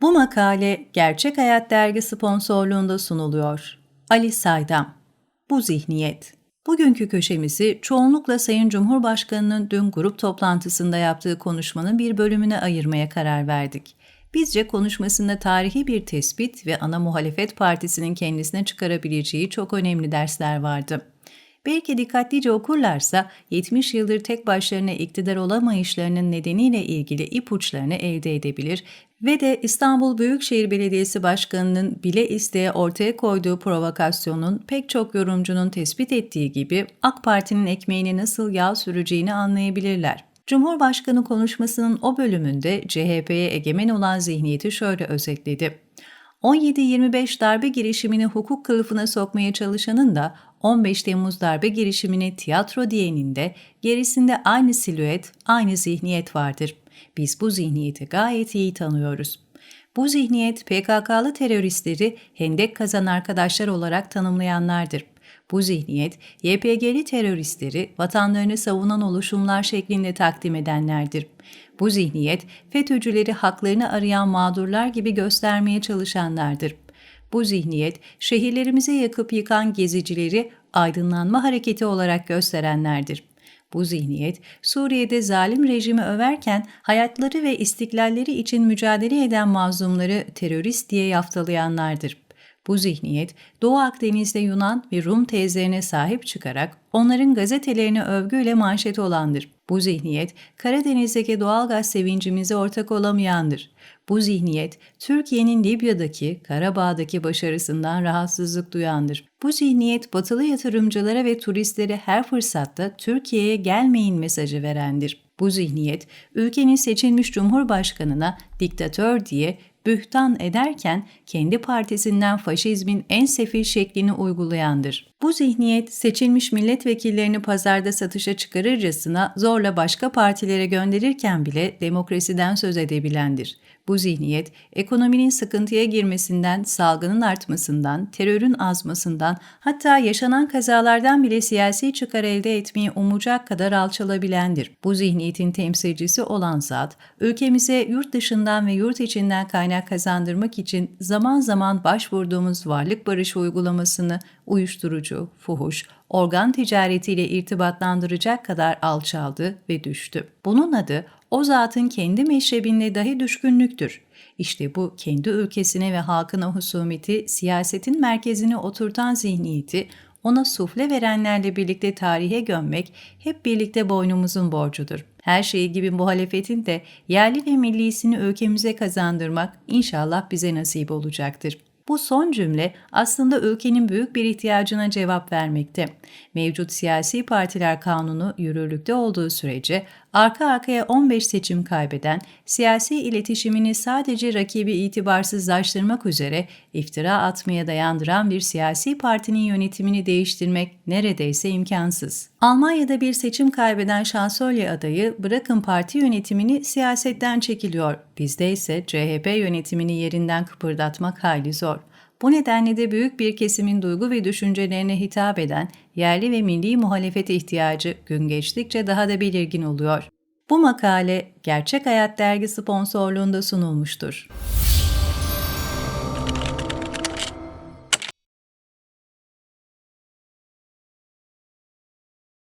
Bu makale Gerçek Hayat Dergi sponsorluğunda sunuluyor. Ali Saydam Bu Zihniyet Bugünkü köşemizi çoğunlukla Sayın Cumhurbaşkanı'nın dün grup toplantısında yaptığı konuşmanın bir bölümüne ayırmaya karar verdik. Bizce konuşmasında tarihi bir tespit ve ana muhalefet partisinin kendisine çıkarabileceği çok önemli dersler vardı. Belki dikkatlice okurlarsa 70 yıldır tek başlarına iktidar olamayışlarının nedeniyle ilgili ipuçlarını elde edebilir ve de İstanbul Büyükşehir Belediyesi Başkanı'nın bile isteye ortaya koyduğu provokasyonun pek çok yorumcunun tespit ettiği gibi AK Parti'nin ekmeğini nasıl yağ süreceğini anlayabilirler. Cumhurbaşkanı konuşmasının o bölümünde CHP'ye egemen olan zihniyeti şöyle özetledi. 17-25 darbe girişimini hukuk kılıfına sokmaya çalışanın da 15 Temmuz darbe girişimine tiyatro diyenin de gerisinde aynı silüet, aynı zihniyet vardır. Biz bu zihniyeti gayet iyi tanıyoruz. Bu zihniyet PKK'lı teröristleri hendek kazan arkadaşlar olarak tanımlayanlardır. Bu zihniyet, YPG'li teröristleri vatanlarını savunan oluşumlar şeklinde takdim edenlerdir. Bu zihniyet, FETÖ'cüleri haklarını arayan mağdurlar gibi göstermeye çalışanlardır. Bu zihniyet, şehirlerimize yakıp yıkan gezicileri aydınlanma hareketi olarak gösterenlerdir. Bu zihniyet, Suriye'de zalim rejimi överken hayatları ve istiklalleri için mücadele eden mazlumları terörist diye yaftalayanlardır. Bu zihniyet, Doğu Akdeniz'de Yunan ve Rum tezlerine sahip çıkarak onların gazetelerine övgüyle manşet olandır. Bu zihniyet, Karadeniz'deki doğalgaz sevincimize ortak olamayandır. Bu zihniyet, Türkiye'nin Libya'daki, Karabağ'daki başarısından rahatsızlık duyandır. Bu zihniyet, batılı yatırımcılara ve turistlere her fırsatta Türkiye'ye gelmeyin mesajı verendir. Bu zihniyet, ülkenin seçilmiş cumhurbaşkanına diktatör diye bühtan ederken kendi partisinden faşizmin en sefil şeklini uygulayandır. Bu zihniyet seçilmiş milletvekillerini pazarda satışa çıkarırcasına zorla başka partilere gönderirken bile demokrasiden söz edebilendir. Bu zihniyet, ekonominin sıkıntıya girmesinden, salgının artmasından, terörün azmasından, hatta yaşanan kazalardan bile siyasi çıkar elde etmeyi umacak kadar alçalabilendir. Bu zihniyetin temsilcisi olan zat, ülkemize yurt dışından ve yurt içinden kaynak kazandırmak için zaman zaman başvurduğumuz varlık barışı uygulamasını uyuşturucu, fuhuş, organ ticaretiyle irtibatlandıracak kadar alçaldı ve düştü. Bunun adı o zatın kendi meşrebinde dahi düşkünlüktür. İşte bu kendi ülkesine ve halkına husumeti, siyasetin merkezine oturtan zihniyeti, ona sufle verenlerle birlikte tarihe gömmek hep birlikte boynumuzun borcudur. Her şeyi gibi muhalefetin de yerli ve millisini ülkemize kazandırmak inşallah bize nasip olacaktır. Bu son cümle aslında ülkenin büyük bir ihtiyacına cevap vermekte. Mevcut siyasi partiler kanunu yürürlükte olduğu sürece arka arkaya 15 seçim kaybeden, siyasi iletişimini sadece rakibi itibarsızlaştırmak üzere iftira atmaya dayandıran bir siyasi partinin yönetimini değiştirmek neredeyse imkansız. Almanya'da bir seçim kaybeden şansölye adayı bırakın parti yönetimini siyasetten çekiliyor. Bizde ise CHP yönetimini yerinden kıpırdatmak hayli zor. Bu nedenle de büyük bir kesimin duygu ve düşüncelerine hitap eden yerli ve milli muhalefet ihtiyacı gün geçtikçe daha da belirgin oluyor. Bu makale Gerçek Hayat Dergi sponsorluğunda sunulmuştur.